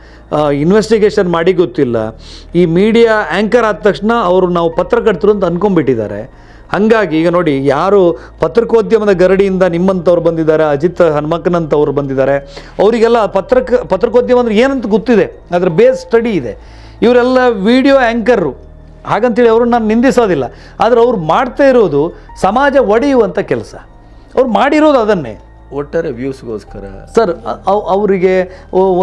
ಇನ್ವೆಸ್ಟಿಗೇಷನ್ ಮಾಡಿ ಗೊತ್ತಿಲ್ಲ. ಈ ಮೀಡಿಯಾ ಆ್ಯಂಕರ್ ಆದ ತಕ್ಷಣ ಅವರು ನಾವು ಪತ್ರಕರ್ತರು ಅಂತ ಅನ್ಕೊಂಡ್ಬಿಟ್ಟಿದ್ದಾರೆ. ಹಾಗಾಗಿ ಈಗ ನೋಡಿ ಯಾರು ಪತ್ರಿಕೋದ್ಯಮದ ಗರಡಿಯಿಂದ ನಿಮ್ಮಂಥವ್ರು ಬಂದಿದ್ದಾರೆ ಅಜಿತ್ ಹನುಮಕ್ಕನಂತವ್ರು ಬಂದಿದ್ದಾರೆ ಅವರಿಗೆಲ್ಲ ಪತ್ರಕ ಪತ್ರಿಕೋದ್ಯಮ ಅಂದ್ರೆ ಏನಂತ ಗೊತ್ತಿದೆ ಅದರ ಬೇಸ್ ಸ್ಟಡಿ ಇದೆ. ಇವರೆಲ್ಲ ವಿಡಿಯೋ ಆ್ಯಂಕರ್ರು ಹಾಗಂತೇಳಿ ಅವ್ರನ್ನ ನಾನು ನಿಂದಿಸೋದಿಲ್ಲ. ಆದರೆ ಅವ್ರು ಮಾಡ್ತಾ ಇರೋದು ಸಮಾಜ ಒಡೆಯುವಂಥ ಕೆಲಸ. ಅವ್ರು ಮಾಡಿರೋದು ಅದನ್ನೇ. ಒಟ್ಟಾರೆ ವ್ಯೂಸ್ಗೋಸ್ಕರ. ಸರ್ ಅವರಿಗೆ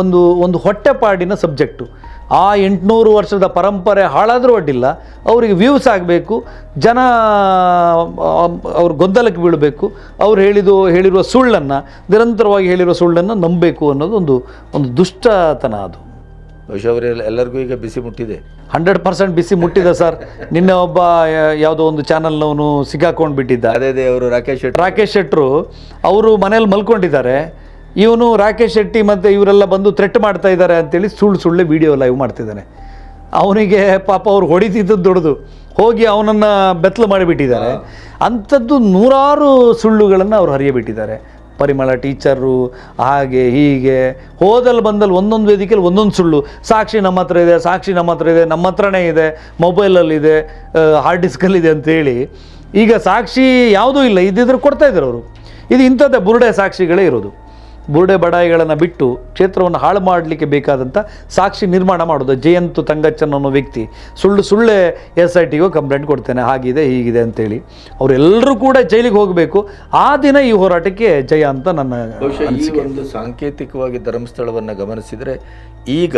ಒಂದು ಒಂದು ಹೊಟ್ಟೆಪಾಡಿನ ಸಬ್ಜೆಕ್ಟು. ಆ ಎಂಟುನೂರು ವರ್ಷದ ಪರಂಪರೆ ಹಾಳಾದರೂ ಅಡ್ಡಿಲ್ಲ. ಅವರಿಗೆ ವ್ಯೂಸ್ ಆಗಬೇಕು. ಜನ ಅವ್ರ ಗೊಂದಲಕ್ಕೆ ಬೀಳಬೇಕು. ಅವ್ರು ಹೇಳಿದು ಹೇಳಿರುವ ಸುಳ್ಳನ್ನು ನಿರಂತರವಾಗಿ ಹೇಳಿರುವ ಸುಳ್ಳನ್ನು ನಂಬಬೇಕು ಅನ್ನೋದು ಒಂದು ಒಂದು ದುಷ್ಟತನ ಅದು. ಬಹುಶಃ ಅವರೆಲ್ಲ ಎಲ್ಲರಿಗೂ ಈಗ ಬಿಸಿ ಮುಟ್ಟಿದೆ. ಹಂಡ್ರೆಡ್ ಪರ್ಸೆಂಟ್ ಬಿಸಿ ಮುಟ್ಟಿದೆ ಸರ್. ನಿನ್ನೆ ಒಬ್ಬ ಯಾವುದೋ ಒಂದು ಚಾನಲ್ನವನು ಸಿಕ್ಕಾಕೊಂಡು ಬಿಟ್ಟಿದ್ದ ಅದೇ ಅದೇ ಅವರು ರಾಕೇಶ್ ಶೆಟ್ಟಿ ರಾಕೇಶ್ ಶೆಟ್ಟರು ಅವರು ಮನೇಲಿ ಮಲ್ಕೊಂಡಿದ್ದಾರೆ. ಇವನು ರಾಕೇಶ್ ಶೆಟ್ಟಿ ಮತ್ತು ಇವರೆಲ್ಲ ಬಂದು ಥ್ರೆಟ್ ಮಾಡ್ತಾ ಇದ್ದಾರೆ ಅಂತೇಳಿ ಸುಳ್ಳು ಸುಳ್ಳೆ ವಿಡಿಯೋ ಲೈವ್ ಮಾಡ್ತಿದ್ದಾನೆ ಅವನಿಗೆ ಪಾಪ ಅವ್ರು ಹೊಡಿತಿದ್ದದ್ದು ದೊಡ್ಡದು. ಹೋಗಿ ಅವನನ್ನು ಬೆತ್ತಲು ಮಾಡಿಬಿಟ್ಟಿದ್ದಾರೆ. ಅಂಥದ್ದು ನೂರಾರು ಸುಳ್ಳುಗಳನ್ನು ಅವ್ರು ಹರಿಯಬಿಟ್ಟಿದ್ದಾರೆ. ಪರಿಮಳ ಟೀಚರು ಹಾಗೆ ಹೀಗೆ ಹೋದಲ್ಲಿ ಬಂದಲ್ಲಿ ಒಂದೊಂದು ವೇದಿಕೆಯಲ್ಲಿ ಒಂದೊಂದು ಸುಳ್ಳು. ಸಾಕ್ಷಿ ನಮ್ಮ ಹತ್ರ ಇದೆ ಸಾಕ್ಷಿ ನಮ್ಮ ಹತ್ರ ಇದೆ ನಮ್ಮ ಹತ್ರನೇ ಇದೆ ಮೊಬೈಲಲ್ಲಿದೆ ಹಾರ್ಡ್ ಡಿಸ್ಕಲ್ಲಿದೆ ಅಂತೇಳಿ ಈಗ ಸಾಕ್ಷಿ ಯಾವುದೂ ಇಲ್ಲ ಇದ್ದಿದ್ರೆ ಕೊಡ್ತಾ ಇದ್ದಾರೆ ಅವರು. ಇದು ಇಂಥದ್ದೇ ಬುರುಡೆ ಸಾಕ್ಷಿಗಳೇ ಇರೋದು. ಬುರುಡೆ ಬಡಾಯಿಗಳನ್ನು ಬಿಟ್ಟು ಕ್ಷೇತ್ರವನ್ನು ಹಾಳು ಮಾಡಲಿಕ್ಕೆ ಬೇಕಾದಂಥ ಸಾಕ್ಷಿ ನಿರ್ಮಾಣ ಮಾಡೋದು ಜಯಂತು ತಂಗಚ್ಚನ್ ಅನ್ನೋ ವ್ಯಕ್ತಿ. ಸುಳ್ಳು ಸುಳ್ಳೆ ಎಸ್ ಐ ಟಿಗೂ ಕಂಪ್ಲೇಂಟ್ ಕೊಡ್ತೇನೆ ಹಾಗಿದೆ ಹೀಗಿದೆ ಅಂತೇಳಿ. ಅವರೆಲ್ಲರೂ ಕೂಡ ಜೈಲಿಗೆ ಹೋಗಬೇಕು. ಆ ದಿನ ಈ ಹೋರಾಟಕ್ಕೆ ಜಯ ಅಂತ ನನ್ನ ಈ ಒಂದು ಸಾಂಕೇತಿಕವಾಗಿ ಧರ್ಮಸ್ಥಳವನ್ನು ಗಮನಿಸಿದರೆ ಈಗ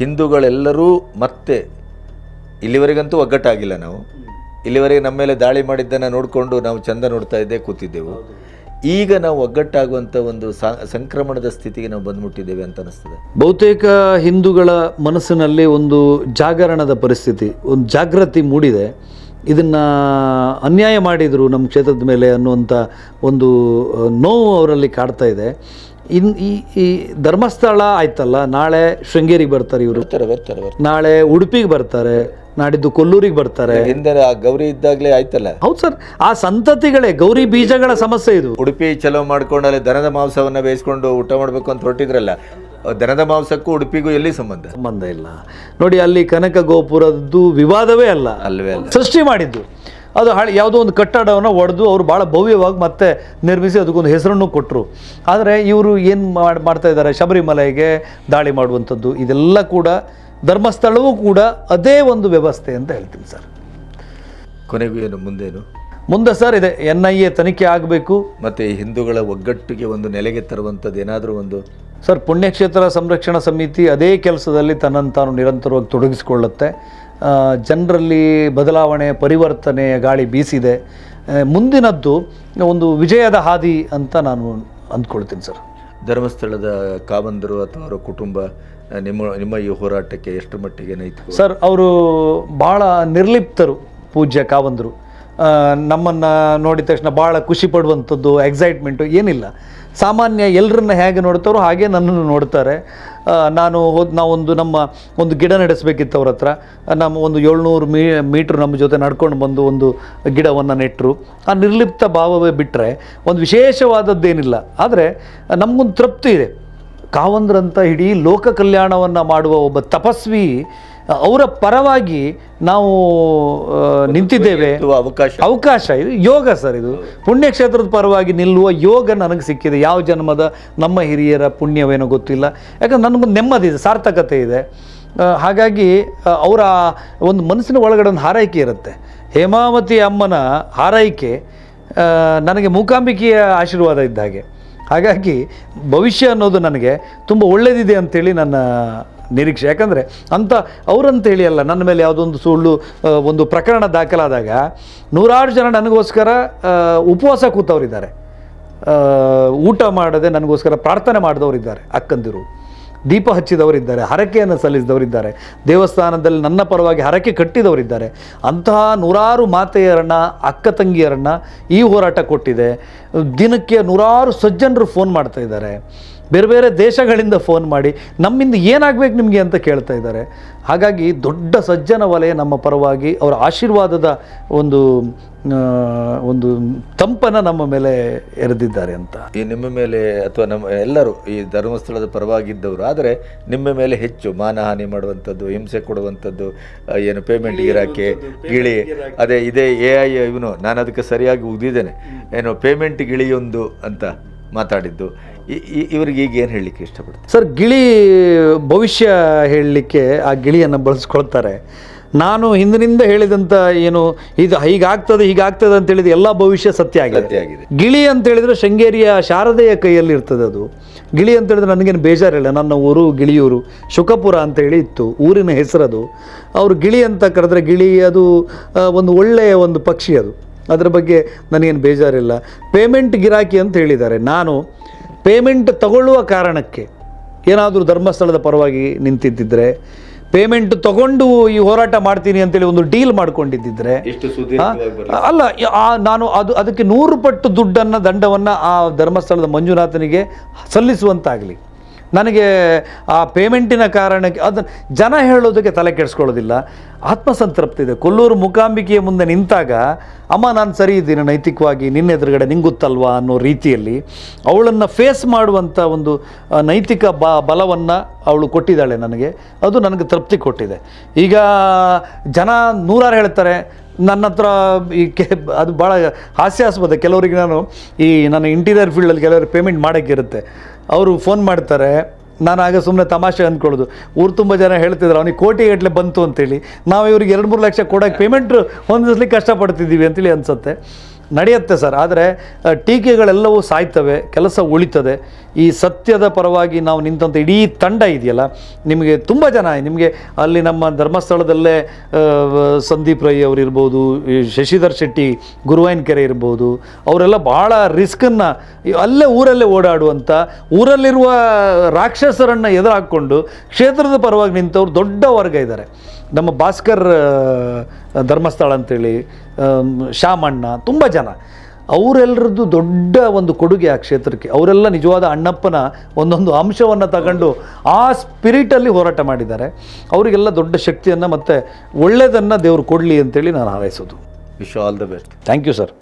ಹಿಂದೂಗಳೆಲ್ಲರೂ ಮತ್ತೆ ಇಲ್ಲಿವರೆಗಂತೂ ಒಗ್ಗಟ್ಟಾಗಿಲ್ಲ ನಾವು. ಇಲ್ಲಿವರೆಗೆ ನಮ್ಮ ಮೇಲೆ ದಾಳಿ ಮಾಡಿದ್ದನ್ನು ನೋಡಿಕೊಂಡು ನಾವು ಚಂದ ನೋಡ್ತಾ ಇದ್ದೇ ಕೂತಿದ್ದೆವು. ಈಗ ನಾವು ಒಗ್ಗಟ್ಟಾಗುವಂಥ ಒಂದು ಸಂಕ್ರಮಣದ ಸ್ಥಿತಿಗೆ ನಾವು ಬಂದ್ಬಿಟ್ಟಿದ್ದೇವೆ ಅಂತ ಅನಿಸ್ತದೆ. ಬಹುತೇಕ ಹಿಂದೂಗಳ ಮನಸ್ಸಿನಲ್ಲಿ ಒಂದು ಜಾಗರಣದ ಪರಿಸ್ಥಿತಿ ಒಂದು ಜಾಗೃತಿ ಮೂಡಿದೆ. ಇದನ್ನು ಅನ್ಯಾಯ ಮಾಡಿದರು ನಮ್ಮ ಕ್ಷೇತ್ರದ ಮೇಲೆ ಅನ್ನುವಂಥ ಒಂದು ನೋವು ಅವರಲ್ಲಿ ಕಾಡ್ತಾ ಇದೆ. ಇನ್ ಈ ಈ ಧರ್ಮಸ್ಥಳ ಆಯ್ತಲ್ಲ ನಾಳೆ ಶೃಂಗೇರಿಗೆ ಬರ್ತಾರೆ ಇವರು. ನಾಳೆ ಉಡುಪಿಗೆ ಬರ್ತಾರೆ. ನಾಡಿದ್ದು ಕೊಲ್ಲೂರಿಗೆ ಬರ್ತಾರೆ. ಹಿಂದೆ ಆ ಗೌರಿ ಇದ್ದಾಗಲೇ ಆಯ್ತಲ್ಲ? ಹೌದು ಸರ್. ಆ ಸಂತತಿಗಳೇ ಗೌರಿ ಬೀಜಗಳ ಸಮಸ್ಯೆ ಇದು. ಉಡುಪಿ ಚಲೋ ಮಾಡ್ಕೊಂಡು ಅಲ್ಲಿ ದನದ ಮಾಂಸವನ್ನ ಬೇಯಿಸ್ಕೊಂಡು ಊಟ ಮಾಡಬೇಕು ಅಂತ ಹೊರಟಿದ್ರಲ್ಲ ದನದ ಮಾಂಸಕ್ಕೂ ಉಡುಪಿಗೂ ಎಲ್ಲಿ ಸಂಬಂಧ? ಸಂಬಂಧ ಇಲ್ಲ. ನೋಡಿ ಅಲ್ಲಿ ಕನಕ ಗೋಪುರದ್ದು ವಿವಾದವೇ ಅಲ್ಲ. ಅಲ್ವೇ ಅಲ್ಲ. ಸೃಷ್ಟಿ ಮಾಡಿದ್ದು. ಅದು ಹಳೆ ಯಾವುದೋ ಒಂದು ಕಟ್ಟಡವನ್ನು ಒಡೆದು ಅವರು ಭಾಳ ಭವ್ಯವಾಗಿ ಮತ್ತೆ ನಿರ್ಮಿಸಿ ಅದಕ್ಕೊಂದು ಹೆಸರನ್ನು ಕೊಟ್ಟರು ಆದರೆ ಇವರು ಏನು ಮಾಡಿ ಮಾಡ್ತಾ ಇದ್ದಾರೆ? ಶಬರಿಮಲೆಗೆ ದಾಳಿ ಮಾಡುವಂಥದ್ದು. ಇದೆಲ್ಲ ಕೂಡ ಧರ್ಮಸ್ಥಳವೂ ಕೂಡ ಅದೇ ಒಂದು ವ್ಯವಸ್ಥೆ ಅಂತ ಹೇಳ್ತೀನಿ ಸರ್. ಕೊನೆಗೂ ಏನು ಮುಂದೇನು? ಮುಂದೆ ಸರ್ ಇದೆ ಎನ್ ಐ ಎ ತನಿಖೆ ಆಗಬೇಕು. ಮತ್ತು ಹಿಂದೂಗಳ ಒಗ್ಗಟ್ಟಿಗೆ ಒಂದು ನೆಲೆಗೆ ತರುವಂಥದ್ದು ಏನಾದರೂ ಒಂದು? ಸರ್ ಪುಣ್ಯಕ್ಷೇತ್ರ ಸಂರಕ್ಷಣಾ ಸಮಿತಿ ಅದೇ ಕೆಲಸದಲ್ಲಿ ತನ್ನನ್ನು ತಾನು ನಿರಂತರವಾಗಿ ತೊಡಗಿಸಿಕೊಳ್ಳುತ್ತೆ. ಜನರಲ್ಲಿ ಬದಲಾವಣೆ ಪರಿವರ್ತನೆ ಗಾಳಿ ಬೀಸಿದೆ. ಮುಂದಿನದ್ದು ಒಂದು ವಿಜಯದ ಹಾದಿ ಅಂತ ನಾನು ಅಂದ್ಕೊಳ್ತೀನಿ ಸರ್. ಧರ್ಮಸ್ಥಳದ ಕಾವಂದರು ಅಥವಾ ಅವರ ಕುಟುಂಬ ನಿಮ್ಮ ನಿಮ್ಮ ಈ ಹೋರಾಟಕ್ಕೆ ಎಷ್ಟು ಮಟ್ಟಿಗೆ ನೈತಿಕ ಸರ್, ಅವರು ಭಾಳ ನಿರ್ಲಿಪ್ತರು ಪೂಜ್ಯ ಕಾವಂದರು. ನಮ್ಮನ್ನು ನೋಡಿದ ತಕ್ಷಣ ಭಾಳ ಖುಷಿ ಪಡುವಂಥದ್ದು ಎಕ್ಸೈಟ್ಮೆಂಟು ಏನಿಲ್ಲ. ಸಾಮಾನ್ಯ ಎಲ್ಲರನ್ನ ಹೇಗೆ ನೋಡ್ತಾರೋ ಹಾಗೆ ನನ್ನನ್ನು ನೋಡ್ತಾರೆ. ನಾನು ಹೋದ್ ನಾವೊಂದು ನಮ್ಮ ಒಂದು ಗಿಡ ನಡೆಸಬೇಕಿತ್ತು ಅವ್ರ ಹತ್ರ. ನಮ್ಮ ಒಂದು ಏಳ್ನೂರು ಮೀ, ಮೀಟ್ರ್ ನಮ್ಮ ಜೊತೆ ನಡ್ಕೊಂಡು ಬಂದು ಒಂದು ಗಿಡವನ್ನು ನೆಟ್ಟರು ಆ ನಿರ್ಲಿಪ್ತ ಭಾವವೇ ಬಿಟ್ಟರೆ ಒಂದು ವಿಶೇಷವಾದದ್ದೇನಿಲ್ಲ. ಆದರೆ ನಮಗೊಂದು ತೃಪ್ತಿ ಇದೆ. ಕಾವಂದ್ರಂತ ಇಡೀ ಲೋಕ ಕಲ್ಯಾಣವನ್ನು ಮಾಡುವ ಒಬ್ಬ ತಪಸ್ವಿ ಅವರ ಪರವಾಗಿ ನಾವು ನಿಂತಿದ್ದೇವೆ. ಅವಕಾಶ. ಅವಕಾಶ ಇದು ಯೋಗ ಸರ್ ಇದು. ಪುಣ್ಯಕ್ಷೇತ್ರದ ಪರವಾಗಿ ನಿಲ್ಲುವ ಯೋಗ ನನಗೆ ಸಿಕ್ಕಿದೆ. ಯಾವ ಜನ್ಮದ ನಮ್ಮ ಹಿರಿಯರ ಪುಣ್ಯವೇನೋ ಗೊತ್ತಿಲ್ಲ. ಯಾಕಂದ್ರೆ ನನಗೊಂದು ನೆಮ್ಮದಿ ಇದೆ ಸಾರ್ಥಕತೆ ಇದೆ. ಹಾಗಾಗಿ ಅವರ ಒಂದು ಮನಸ್ಸಿನ ಒಳಗಡೆ ಒಂದು ಹಾರೈಕೆ ಇರುತ್ತೆ. ಹೇಮಾವತಿ ಅಮ್ಮನ ಹಾರೈಕೆ ನನಗೆ ಮೂಕಾಂಬಿಕೆಯ ಆಶೀರ್ವಾದ ಇದ್ದ ಹಾಗೆ. ಹಾಗಾಗಿ ಭವಿಷ್ಯ ಅನ್ನೋದು ನನಗೆ ತುಂಬ ಒಳ್ಳೆಯದಿದೆ ಅಂಥೇಳಿ ನನ್ನ ನಿರೀಕ್ಷೆ. ಯಾಕಂದರೆ ಅಂಥ ಅವರಂತೇಳಿ ಅಲ್ಲ ನನ್ನ ಮೇಲೆ ಯಾವುದೊಂದು ಸುಳ್ಳು ಒಂದು ಪ್ರಕರಣ ದಾಖಲಾದಾಗ ನೂರಾರು ಜನ ನನಗೋಸ್ಕರ ಉಪವಾಸ ಕೂತವರಿದ್ದಾರೆ. ಊಟ ಮಾಡದೆ ನನಗೋಸ್ಕರ ಪ್ರಾರ್ಥನೆ ಮಾಡಿದವರಿದ್ದಾರೆ ಅಕ್ಕಂದಿರು. ದೀಪ ಹಚ್ಚಿದವರಿದ್ದಾರೆ, ಹರಕೆಯನ್ನು ಸಲ್ಲಿಸಿದವರಿದ್ದಾರೆ. ದೇವಸ್ಥಾನದಲ್ಲಿ ನನ್ನ ಪರವಾಗಿ ಹರಕೆ ಕಟ್ಟಿದವರಿದ್ದಾರೆ. ಅಂತಹ ನೂರಾರು ಮಾತೆಯರನ್ನ, ಅಕ್ಕ ತಂಗಿಯರನ್ನು ಈ ಹೋರಾಟ ಕೊಟ್ಟಿದೆ. ದಿನಕ್ಕೆ ನೂರಾರು ಸಜ್ಜನರು ಫೋನ್ ಮಾಡ್ತಾ ಇದ್ದಾರೆ. ಬೇರೆ ಬೇರೆ ದೇಶಗಳಿಂದ ಫೋನ್ ಮಾಡಿ ನಮ್ಮಿಂದ ಏನಾಗಬೇಕು ನಿಮಗೆ ಅಂತ ಕೇಳ್ತಾ ಇದ್ದಾರೆ. ಹಾಗಾಗಿ ದೊಡ್ಡ ಸಜ್ಜನ ವಲಯ ನಮ್ಮ ಪರವಾಗಿ ಅವರ ಆಶೀರ್ವಾದದ ಒಂದು ಒಂದು ತಂಪನ್ನು ನಮ್ಮ ಮೇಲೆ ಎರೆದಿದ್ದಾರೆ ಅಂತ. ಈ ನಿಮ್ಮ ಮೇಲೆ ಅಥವಾ ನಮ್ಮ ಎಲ್ಲರೂ ಈ ಧರ್ಮಸ್ಥಳದ ಪರವಾಗಿದ್ದವರು ಆದರೆ ನಿಮ್ಮ ಮೇಲೆ ಹೆಚ್ಚು ಮಾನಹಾನಿ ಮಾಡುವಂಥದ್ದು ಹಿಂಸೆ ಕೊಡುವಂಥದ್ದು ಏನು ಪೇಮೆಂಟ್ ಇರಾಕೆ ಗಿಳಿ ಅದೇ ಇದೇ ಎ ಐ ಇವನು ನಾನು ಅದಕ್ಕೆ ಸರಿಯಾಗಿ ಉಗಿದ್ದೇನೆ ಏನು ಪೇಮೆಂಟ್ ಗಿಳಿಯೊಂದು ಅಂತ ಮಾತಾಡಿದ್ದು. ಇವ್ರಿಗೆ ಈಗ ಏನು ಹೇಳಲಿಕ್ಕೆ ಇಷ್ಟಪಡ್ತೀನಿ ಸರ್ ಗಿಳಿ ಭವಿಷ್ಯ ಹೇಳಲಿಕ್ಕೆ ಆ ಗಿಳಿಯನ್ನು ಬಳಸ್ಕೊಳ್ತಾರೆ. ನಾನು ಹಿಂದಿನಿಂದ ಹೇಳಿದಂಥ ಏನು ಇದು ಹೀಗಾಗ್ತದೆ ಹೀಗಾಗ್ತದೆ ಅಂತ ಹೇಳಿದ ಎಲ್ಲ ಭವಿಷ್ಯ ಸತ್ಯ ಆಗಿದೆ. ಆಗಿದೆ. ಗಿಳಿ ಅಂತ ಹೇಳಿದ್ರೆ ಶೃಂಗೇರಿಯ ಶಾರದೆಯ ಕೈಯಲ್ಲಿ ಇರ್ತದೆ ಅದು. ಗಿಳಿ ಅಂತ ಹೇಳಿದ್ರೆ ನನಗೇನು ಬೇಜಾರಿಲ್ಲ. ನನ್ನ ಊರು ಗಿಳಿಯೂರು ಶುಕಪುರ ಅಂತ ಹೇಳಿ ಇತ್ತು. ಊರಿನ ಹೆಸರದು. ಅವರು ಗಿಳಿ ಅಂತ ಕರೆದ್ರೆ ಗಿಳಿ ಅದು ಒಂದು ಒಳ್ಳೆಯ ಒಂದು ಪಕ್ಷಿ ಅದು. ಅದರ ಬಗ್ಗೆ ನನಗೇನು ಬೇಜಾರಿಲ್ಲ. ಪೇಮೆಂಟ್ ಗಿರಾಕಿ ಅಂತ ಹೇಳಿದ್ದಾರೆ. ನಾನು ಪೇಮೆಂಟ್ ತಗೊಳ್ಳುವ ಕಾರಣಕ್ಕೆ ಏನಾದರೂ ಧರ್ಮಸ್ಥಳದ ಪರವಾಗಿ ನಿಂತಿದ್ದಿದ್ರೆ ಪೇಮೆಂಟ್ ತಗೊಂಡು ಈ ಹೋರಾಟ ಮಾಡ್ತೀನಿ ಅಂತೇಳಿ ಒಂದು ಡೀಲ್ ಮಾಡ್ಕೊಂಡಿದ್ದಿದ್ರೆ ಅಲ್ಲ ಆ ನಾನು ಅದು ಅದಕ್ಕೆ ನೂರು ಪಟ್ಟು ದುಡ್ಡನ್ನು ದಂಡವನ್ನು ಆ ಧರ್ಮಸ್ಥಳದ ಮಂಜುನಾಥನಿಗೆ ಸಲ್ಲಿಸುವಂತಾಗಲಿ. ನನಗೆ ಆ ಪೇಮೆಂಟಿನ ಕಾರಣಕ್ಕೆ ಅದನ್ನು ಜನ ಹೇಳೋದಕ್ಕೆ ತಲೆ ಕೆಡಿಸ್ಕೊಳ್ಳೋದಿಲ್ಲ. ಆತ್ಮಸಂತೃಪ್ತಿ ಇದೆ. ಕೊಲ್ಲೂರು ಮೂಕಾಂಬಿಕೆಯ ಮುಂದೆ ನಿಂತಾಗ, ಅಮ್ಮ, ನಾನು ಸರಿ ಇದ್ದೀನಿ, ನೈತಿಕವಾಗಿ ನಿನ್ನ ಎದುರುಗಡೆ ನಿಂಗುತ್ತಲ್ವಾ? ಗೊತ್ತಲ್ವಾ ಅನ್ನೋ ರೀತಿಯಲ್ಲಿ ಅವಳನ್ನು ಫೇಸ್ ಮಾಡುವಂಥ ಒಂದು ನೈತಿಕ ಬ, ಬಲವನ್ನು ಅವಳು ಕೊಟ್ಟಿದ್ದಾಳೆ ನನಗೆ. ಅದು ನನಗೆ ತೃಪ್ತಿ ಕೊಟ್ಟಿದೆ. ಈಗ ಜನ ನೂರಾರು ಹೇಳ್ತಾರೆ ನನ್ನ ಹತ್ರ ಈ ಕೆ ಅದು ಭಾಳ ಹಾಸ್ಯಾಸ್ಪದ. ಕೆಲವರಿಗೆ ನಾನು ಈ ನನ್ನ ಇಂಟೀರಿಯರ್ ಫೀಲ್ಡಲ್ಲಿ ಕೆಲವರು ಪೇಮೆಂಟ್ ಮಾಡೋಕ್ಕಿರುತ್ತೆ ಅವರು ಫೋನ್ ಮಾಡ್ತಾರೆ. ನಾನು ಆಗ ಸುಮ್ಮನೆ ತಮಾಷೆ ಅಂದ್ಕೊಳ್ಳೋದು. ಊರು ತುಂಬ ಜನ ಹೇಳ್ತಿದ್ರು, ಅವನಿಗೆ ಕೋಟಿ ಗಟ್ಟಲೆ ಬಂತು ಅಂತೇಳಿ. ನಾವು ಇವ್ರಿಗೆ ಎರಡು ಮೂರು ಲಕ್ಷ ಕೊಡೋಕ್ಕೆ ಪೇಮೆಂಟ್ ಹೊಂದಿಸ್ಲಿಕ್ಕೆ ಕಷ್ಟಪಡ್ತಿದ್ದೀವಿ ಅಂತೇಳಿ ಅನಿಸುತ್ತೆ. ನಡೆಯುತ್ತೆ ಸರ್. ಆದರೆ ಟೀಕೆಗಳೆಲ್ಲವೂ ಸಾಯ್ತವೆ, ಕೆಲಸ ಉಳಿತದೆ. ಈ ಸತ್ಯದ ಪರವಾಗಿ ನಾವು ನಿಂತಂಥ ಇಡೀ ತಂಡ ಇದೆಯಲ್ಲ, ನಿಮಗೆ ತುಂಬ ಜನ, ನಿಮಗೆ ಅಲ್ಲಿ ನಮ್ಮ ಧರ್ಮಸ್ಥಳದಲ್ಲೇ ಸಂದೀಪ್ ರೈ ಅವರು ಇರ್ಬೋದು ಈ ಶಶಿಧರ್ ಶೆಟ್ಟಿ ಗುರುವಾಯನಕೆರೆ ಇರ್ಬೋದು, ಅವರೆಲ್ಲ ಭಾಳ ರಿಸ್ಕನ್ನು ಅಲ್ಲೇ ಊರಲ್ಲೇ ಓಡಾಡುವಂಥ ಊರಲ್ಲಿರುವ ರಾಕ್ಷಸರನ್ನು ಎದುರಾಕ್ಕೊಂಡು ಕ್ಷೇತ್ರದ ಪರವಾಗಿ ನಿಂತವ್ರು ದೊಡ್ಡ ವರ್ಗ ಇದ್ದಾರೆ. ನಮ್ಮ ಭಾಸ್ಕರ್ ಧರ್ಮಸ್ಥಳ ಅಂತೇಳಿ ಶ್ಯಾಮಣ್ಣ, ತುಂಬ ಜನ. ಅವರೆಲ್ಲರದ್ದು ದೊಡ್ಡ ಒಂದು ಕೊಡುಗೆ ಆ ಕ್ಷೇತ್ರಕ್ಕೆ. ಅವರೆಲ್ಲ ನಿಜವಾದ ಅಣ್ಣಪ್ಪನ ಒಂದೊಂದು ಅಂಶವನ್ನು ತಗೊಂಡು ಆ ಸ್ಪಿರಿಟಲ್ಲಿ ಹೋರಾಟ ಮಾಡಿದ್ದಾರೆ. ಅವರಿಗೆಲ್ಲ ದೊಡ್ಡ ಶಕ್ತಿಯನ್ನು ಮತ್ತು ಒಳ್ಳೆಯದನ್ನು ದೇವರು ಕೊಡಲಿ ಅಂತೇಳಿ ನಾನು ಹಾರೈಸೋದು. Wish all the best thank you sir